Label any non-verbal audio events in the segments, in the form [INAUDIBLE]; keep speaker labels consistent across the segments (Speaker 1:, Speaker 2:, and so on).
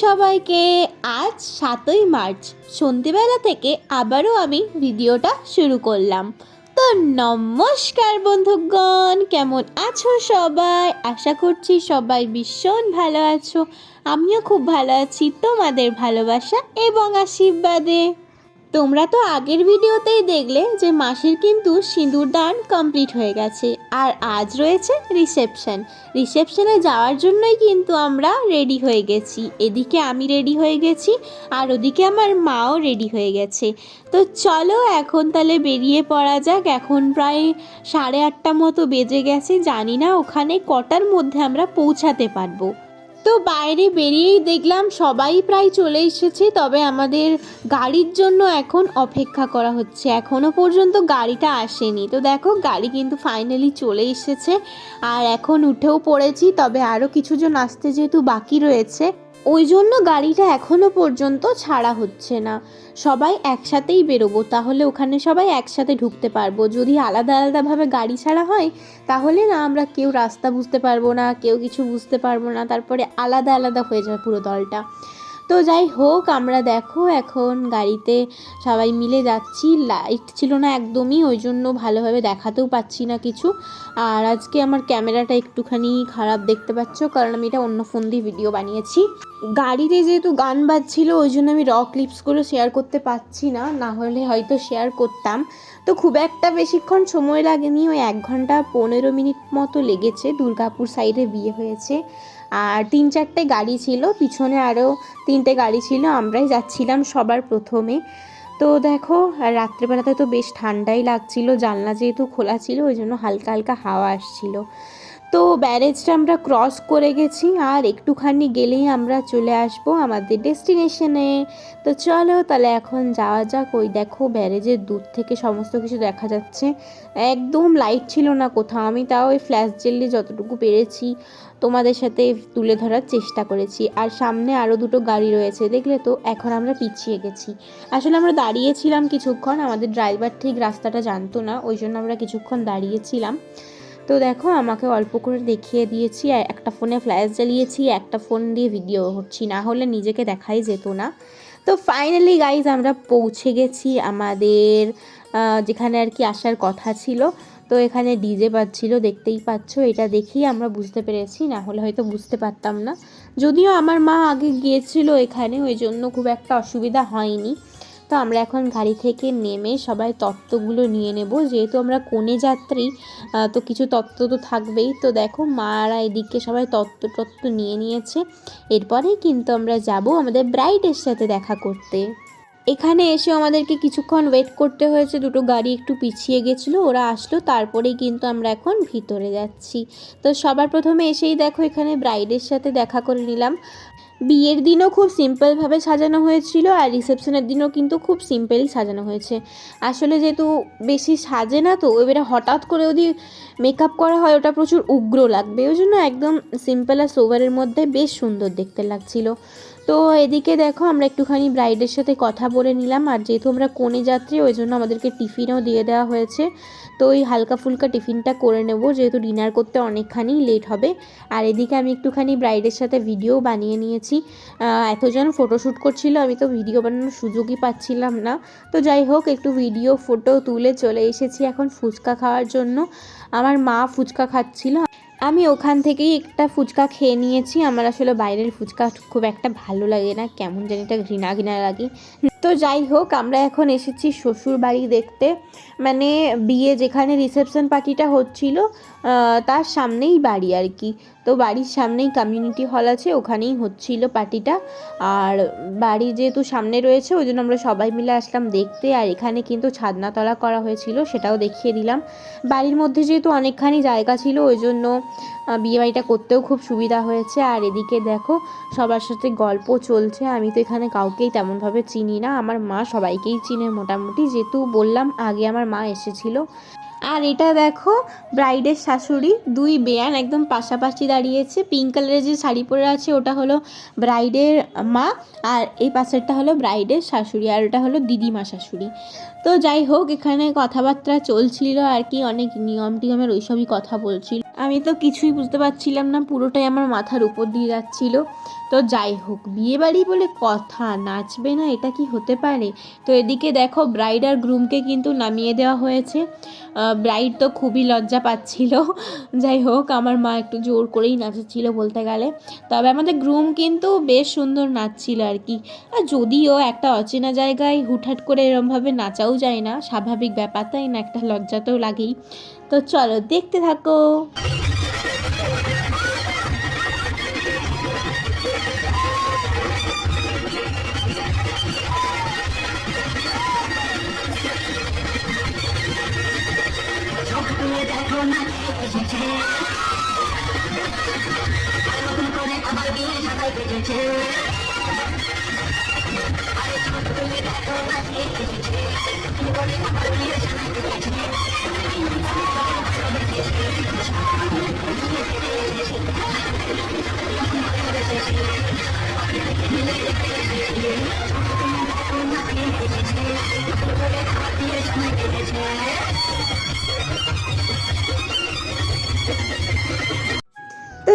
Speaker 1: সবাইকে আজ সাতই মার্চ সন্ধেবেলা থেকে আবারও আমি ভিডিওটা শুরু করলাম। তো নমস্কার বন্ধুগণ, কেমন আছো সবাই? আশা করছি সবাই ভীষণ ভালো আছো। আমিও খুব ভালো আছি। তোমাদের ভালোবাসা এবং আশীর্বাদে। তোমরা তো আগের ভিডিওতেই দেখলে যে মাসির কিন্তু সিঁদুর দান কমপ্লিট হয়ে গেছে আর আজ রয়েছে রিসেপশন। রিসেপশনে যাওয়ার জন্যই কিন্তু আমরা রেডি হয়ে গেছি। এদিকে আমি রেডি হয়ে গেছি আর ওদিকে আমার মাও রেডি হয়ে গেছে। তো চলো এখন তাহলে বেরিয়ে পড়া যাক। এখন প্রায় সাড়ে আটটা মতো বেজে গেছে। জানি না ওখানে কটার মধ্যে আমরা পৌঁছাতে পারব। তো বাইরে বেরিয়েই দেখলাম সবাই প্রায় চলে এসেছে, তবে আমাদের গাড়ির জন্য এখন অপেক্ষা করা হচ্ছে। এখনও পর্যন্ত গাড়িটা আসেনি। তো দেখো, গাড়ি কিন্তু ফাইনালি চলে এসেছে। আর এখন উঠেও পড়েছি, তবে আরও কিছুজন আসতে যেহেতু বাকি রয়েছে। ওই জন্য গাড়িটা এখনও পর্যন্ত ছাড়া হচ্ছে না। সবাই একসাথেই বেরোবো, তাহলে ওখানে সবাই একসাথে ঢুকতে পারব। যদি আলাদা আলাদাভাবে গাড়ি ছাড়া হয়, তাহলে না আমরা কেউ রাস্তা বুঝতে পারব না, কেউ কিছু বুঝতে পারব না, তারপরে আলাদা আলাদা হয়ে যাবে পুরো দলটা। তো যাই হোক, আমরা দেখো এখন গাড়িতে সবাই মিলে যাচ্ছি। লাইট ছিল না একদমই ওই জন্য ভালোভাবে দেখাতেও পাচ্ছি না কিছু। আর আজকে আমার ক্যামেরাটা একটুখানি খারাপ দেখতে পাচ্ছ, কারণ আমি এটা অন্য ফোন দিয়ে ভিডিও বানিয়েছি। গাড়িতে যেহেতু গান বাজছিল, ওই জন্য আমি র ক্লিপসগুলো শেয়ার করতে পারছি না। না হলে হয়তো শেয়ার করতাম। তো খুব একটা বেশিক্ষণ সময় লাগেনি। ওই এক ঘণ্টা পনেরো মিনিট মতো লেগেছে। দুর্গাপুর সাইডে বিয়ে হয়েছে। আর তিন চারটে গাড়ি ছিল। পিছনে আরও তিনটে গাড়ি ছিল। আমরাই যাচ্ছিলাম সবার প্রথমে। তো দেখো রাত্রেবেলাতে তো বেশ ঠান্ডাই লাগছিল। জানলা যেহেতু খোলা ছিল, ওই জন্য হালকা হালকা হাওয়া আসছিল। তো ব্যারেজটা আমরা ক্রস করে গেছি আর একটুখানি গেলেই আমরা চলে আসব আমাদের ডেস্টিনেশনে। তো চলো তাহলে এখন যাওয়া যাক, ওই দেখো ব্যারেজের দূর থেকে সমস্ত কিছু দেখা যাচ্ছে। একদম লাইট ছিল না কোথাও, আমি তাও ওই ফ্ল্যাশ জেলে যতটুকু পেরেছি তোমাদের সাথে তুলে ধরার চেষ্টা করেছি। আর সামনে আরও দুটো গাড়ি রয়েছে, দেখলে তো এখন আমরা পিছিয়ে গেছি। আসলে আমরা দাঁড়িয়েছিলাম কিছুক্ষণ, আমাদের ড্রাইভার ঠিক রাস্তাটা জানতো না, ওই জন্য আমরা কিছুক্ষণ দাঁড়িয়েছিলাম। তো দেখো, আমাকে অল্প করে দেখিয়ে দিয়েছি একটা ফোনে ফ্ল্যাশ জ্বালিয়েছি, একটা ফোন দিয়ে ভিডিও করছি, না হলে নিজেকে দেখাই যেত না। তো ফাইনালি গাইজ আমরা পৌঁছে গেছি আমাদের যেখানে আর কি আসার কথা ছিল। তো এখানে ডিজে বাজছিল দেখতেই পাচ্ছ, এটা দেখেই আমরা বুঝতে পেরেছি, না হলে হয়তো বুঝতে পারতাম না। যদিও আমার মা আগে গিয়েছিল এখানে, ওই জন্য খুব একটা অসুবিধা হয়নি। তো আমরা এখন গাড়ি থেকে নেমে সবাই তত্ত্বগুলো নিয়ে নেব। যেহেতু আমরা কোণে যাত্রী তো কিছু তত্ত্ব তো থাকবেই। তো দেখো, মারা এদিকে সবাই তত্ত্ব টত্ত্ব নিয়ে নিয়েছে। এরপরেই কিন্তু আমরা যাব আমাদের ব্রাইডের সাথে দেখা করতে। এখানে এসে আমাদেরকে কিছুক্ষণ ওয়েট করতে হয়েছে। দুটো গাড়ি একটু পিছিয়ে গেছিল, ওরা আসলো, তারপরেই কিন্তু আমরা এখন ভিতরে যাচ্ছি। তো সবার প্রথমে এসেই দেখো এখানে ব্রাইডের সাথে দেখা করে নিলাম। বিয়ের দিনও খুব সিম্পলভাবে সাজানো হয়েছিল আর রিসেপশনের দিনও কিন্তু খুব সিম্পলই সাজানো হয়েছে। আসলে যেহেতু বেশি সাজে না তো, এবারে হঠাৎ করে যদি মেকআপ করা হয়, ওটা প্রচুর উগ্র লাগবে। ওই জন্য একদম সিম্পল আর সোভারের মধ্যে বেশ সুন্দর দেখতে লাগছিল। তো এদিকে দেখো, আমরা একটুখানি ব্রাইডের সাথে কথা বলে নিলাম। আর যেহেতু আমরা কোণে যাত্রী, ওই জন্য আমাদেরকে টিফিনও দিয়ে দেওয়া হয়েছে। তো ওই হালকা ফুলকা টিফিনটা করে নেব, যেহেতু ডিনার করতে অনেকখানি লেট হবে। আর এদিকে আমি একটুখানি ব্রাইডের সাথে ভিডিও বানিয়ে নিয়েছি। এতজন ফটোশ্যুট করছিল, আমি তো ভিডিও বানানোর সুযোগই পাচ্ছিলাম না। তো যাই হোক, একটু ভিডিও ফটো তুলে চলে এসেছি এখন ফুচকা খাওয়ার জন্য। আমার মা ফুচকা খাচ্ছিল। আমি ওখান থেকেই একটা ফুচকা খেয়ে নিয়েছি। আমার আসলে বাইরের ফুচকা খুব একটা ভালো লাগে না। কেমন জানি এটা ঘৃণা ঘৃণা লাগে। তো যাই হোক, আমরা এখন এসেছি শ্বশুর বাড়ি দেখতে। মানে বিয়ে যেখানে রিসেপশন পার্টিটা হচ্ছিল তার সামনেই বাড়ি আর কি। তো বাড়ির সামনেই কমিউনিটি হল আছে, ওখানেই হচ্ছিল পার্টিটা আর বাড়ি যেহেতু সামনে রয়েছে, ওই জন্য আমরা সবাই মিলে আসলাম দেখতে। আর এখানে কিন্তু ছাদনাতলা করা হয়েছিল, সেটাও দেখিয়ে দিলাম। বাড়ির মধ্যে যেহেতু অনেকখানি জায়গা ছিল, ওই জন্য বিয়ে বাড়িটা করতেও খুব সুবিধা হয়েছে। আর এদিকে দেখো, সবার সাথে গল্প চলছে। আমি তো এখানে কাউকেই তেমনভাবে চিনি না। আমার মা সবাইকেই চিনে মোটামুটি। যেহেতু বললাম, আগে আমার মা এসেছিল। আর এটা দেখো, ব্রাইডের শাশুড়ি, দুই বেয়ান একদম পাশাপাশি দাঁড়িয়েছে। পিঙ্ক কালারের যে শাড়ি পরে আছে, ওটা হলো ব্রাইডের মা, আর এই পাশেরটা হলো ব্রাইডের শাশুড়ি, আর ওটা হলো দিদিমা শাশুড়ি। তো যাই হোক, এখানে কথাবার্তা চলছিল আর কি, অনেক নিয়ম টিয়মের ওইসবই কথা বলছিল। আমি তো কিছুই বুঝতে পারছিলাম না, পুরোটাই আমার মাথার উপর দিয়ে যাচ্ছিল। তো যাই হোক বিয়ে বাড়ি বলে কথা, নাচবে না, এটা কি হতে পারে? তো এদিকে দেখো ব্রাইড আর গ্রুমকে কিন্তু নামিয়ে দেওয়া হয়েছে। ব্রাইড তো খুবই লজ্জা পাচ্ছিল। যাই হোক, আমার মা একটু জোর করেই নাচাচ্ছিল বলতে গেলে। তবে আমাদের গ্রুম কিন্তু বেশ সুন্দর নাচছিল আর কি। আর যদিও একটা অচেনা জায়গায় হুটহাট করে এরমভাবে নাচাও যায় না স্বাভাবিক ব্যাপার তাই না? একটা লজ্জাতেও লাগেই। তো চলো দেখতে থাকো। তো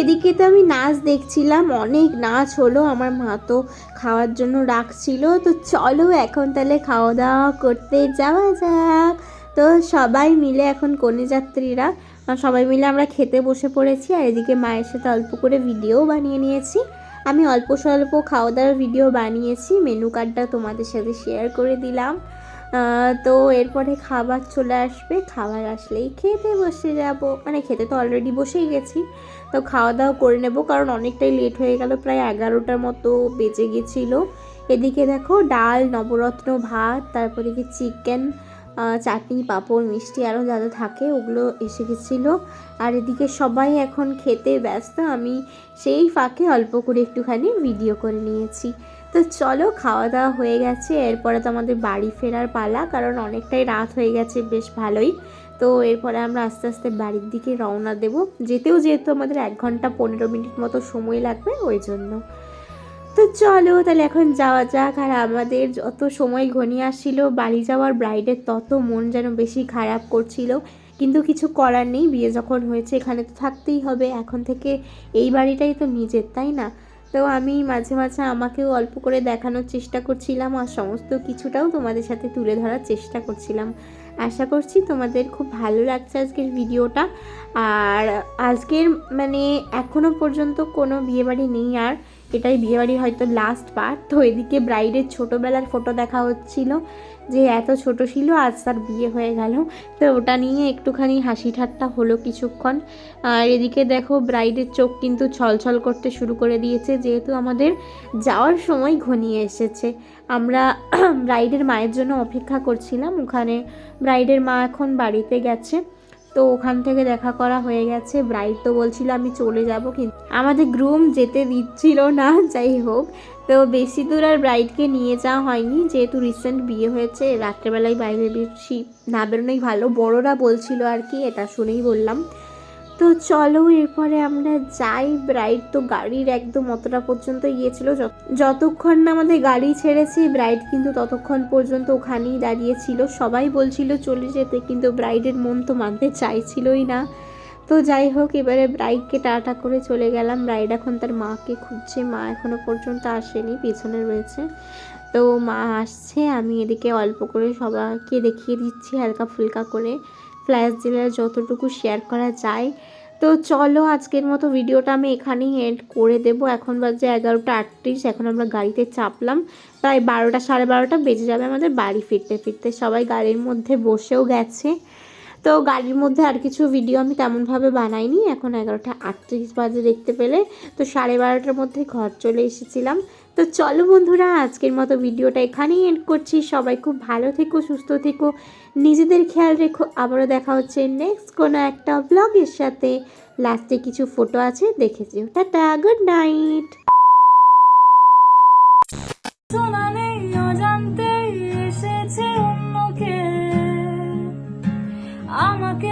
Speaker 1: এদিকে তো আমি নাচ দেখছিলাম, অনেক নাচ হলো, আমার মা তো খাওয়ার জন্য রাখছিল। তো চলো এখন তাহলে খাওয়া দাওয়া করতে যাওয়া যাক। তো সবাই মিলে এখন কনে যাত্রীরা সবাই মিলে আমরা খেতে বসে পড়েছি আর এদিকে মায়ের সাথে অল্প করে ভিডিও বানিয়ে নিয়েছি। আমি অল্প স্বল্প খাওয়া দাওয়ার ভিডিও বানিয়েছি মেনু কার্ডটা তোমাদের সাথে শেয়ার করে দিলাম। তো এরপরে খাবার চলে আসবে, খাবার আসলেই খেতে বসে যাব। মানে খেতে তো অলরেডি বসেই গেছি, তো খাওয়া দাওয়া করে নেব, কারণ অনেকটাই লেট হয়ে গেল, প্রায় এগারোটার মতো বেজে গেছিল। এদিকে দেখো ডাল, নবরত্ন ভাত, তারপরে কি চিকেন চাটনি, পাঁপড়, মিষ্টি আরও যা যা থাকে ওগুলো এসে গেছিল। আর এদিকে সবাই এখন খেতে ব্যস্ত, আমি সেই ফাঁকে অল্প করে একটুখানি ভিডিও করে নিয়েছি। তো চলো খাওয়া দাওয়া হয়ে গেছে, এরপরে তো আমাদের বাড়ি ফেরার পালা, কারণ অনেকটাই রাত হয়ে গেছে, বেশ ভালোই। তো এরপরে আমরা আস্তে আস্তে বাড়ির দিকে রওনা দেব। যেতেও যেহেতু আমাদের এক ঘণ্টা পনেরো মিনিট মতো সময় লাগবে, ওই জন্য। তো চলো, তাহলে এখন যাওয়া যাক। আর আমাদের যত সময় ঘনিয়ে আসছিল, বাড়ি যাওয়ার ব্রাইডের তত মন যেন বেশি খারাপ করছিল। কিন্তু কিছু করার নেই, বিয়ে যখন হয়েছে, এখানে তো থাকতেই হবে। এখন থেকে এই বাড়িটাই তো নিজের, তাই না? তো আমি মাঝে মাঝে আমাকেও অল্প করে দেখানোর চেষ্টা করছিলাম আর সমস্ত কিছুটাও তোমাদের সাথে তুলে ধরার চেষ্টা করছিলাম। আশা করছি তোমাদের খুব ভালো লাগছে আজকের ভিডিওটা। আর আজকের মানে এখনও পর্যন্ত কোনো বিয়েবাড়ি নেই আর এটাই বিয়েবাড়ির হয়তো লাস্ট পার্ট তো এদিকে ব্রাইডের ছোটোবেলার ফটো দেখা হচ্ছিল, যে এত ছোট ছিল, আজ তার বিয়ে হয়ে গেল। তো ওটা নিয়ে একটুখানি হাসি ঠাট্টা হলো কিছুক্ষণ। আর এদিকে দেখো ব্রাইডের চোখ কিন্তু ছলছল করতে শুরু করে দিয়েছে, যেহেতু আমাদের যাওয়ার সময় ঘনিয়ে এসেছে। আমরা [CLEARS THROAT] ব্রাইডের মায়ের জন্য অপেক্ষা করছিলাম। ওখানে ব্রাইডের মা এখন বাড়িতে গেছে। তো ওখান থেকে দেখা করা হয়ে গেছে। ব্রাইড তো বলছিল, আমি চলে যাব। কিন্তু আমাদের গ্রুম যেতে দিচ্ছিল না, [LAUGHS] যাই হোক। তো বেশি দূর আর ব্রাইডকে নিয়ে যাওয়া হয়নি। যেহেতু রিসেন্ট বিয়ে হয়েছে, রাত্রেবেলায় বাইরে বেশি না বেরোনোই ভালো। বড়রা বলছিল আর কি, এটা শুনেই বললাম। তো চলো, এরপরে আমরা যাই। ব্রাইড তো গাড়ির একদম অতটা পর্যন্ত গিয়েছিল যত- যতক্ষণ না আমাদের গাড়ি ছেড়েছি ব্রাইড কিন্তু ততক্ষণ পর্যন্ত ওখানেই দাঁড়িয়েছিল সবাই বলছিল, চলে যেতে। কিন্তু ব্রাইডের মন তো মানতে চাইছিলই না। তো যাই হোক, এবারে ব্রাইডকে টাটা করে চলে গেলাম। ব্রাইড এখন তার মাকে খুঁজছে। মা এখনও পর্যন্ত আসেনি, পিছনে রয়েছে। তো মা আসছে, আমি এদিকে অল্প করে সবাইকে দেখিয়ে দিচ্ছি হালকা ফুলকা করে। ফ্ল্যাশ জেলার যতটুকু শেয়ার করা যায়। তো চলো আজকের মতো ভিডিওটা আমি এখানেই এন্ড করে দেব। এখন বাজে এগারোটা আটত্রিশ, এখন আমরা গাড়িতে চাপলাম। প্রায় বারোটা, সাড়ে বারোটা বেজে যাবে আমাদের বাড়ি ফিরতে ফিরতে। সবাই গাড়ির মধ্যে বসেও গেছে। তো গাড়ির মধ্যে আর কিছু ভিডিও আমি তেমনভাবে বানাইনি। এখন এগারোটা আটত্রিশ বাজে দেখতে পেলে। তো সাড়ে বারোটার মধ্যে ঘর চলে এসেছিলাম। তো চলো বন্ধুরা, আজকের মতো ভিডিওটা এখানেই এন্ড করছি। সবাই খুব ভালো থেকো, সুস্থ থেকো, নিজেদের খেয়াল রেখো। আবারও দেখা হচ্ছে নেক্সট কোনো একটা ব্লগের সাথে। লাস্টে কিছু ফটো আছে দেখেছি টাটা গুড নাইট
Speaker 2: আমাকে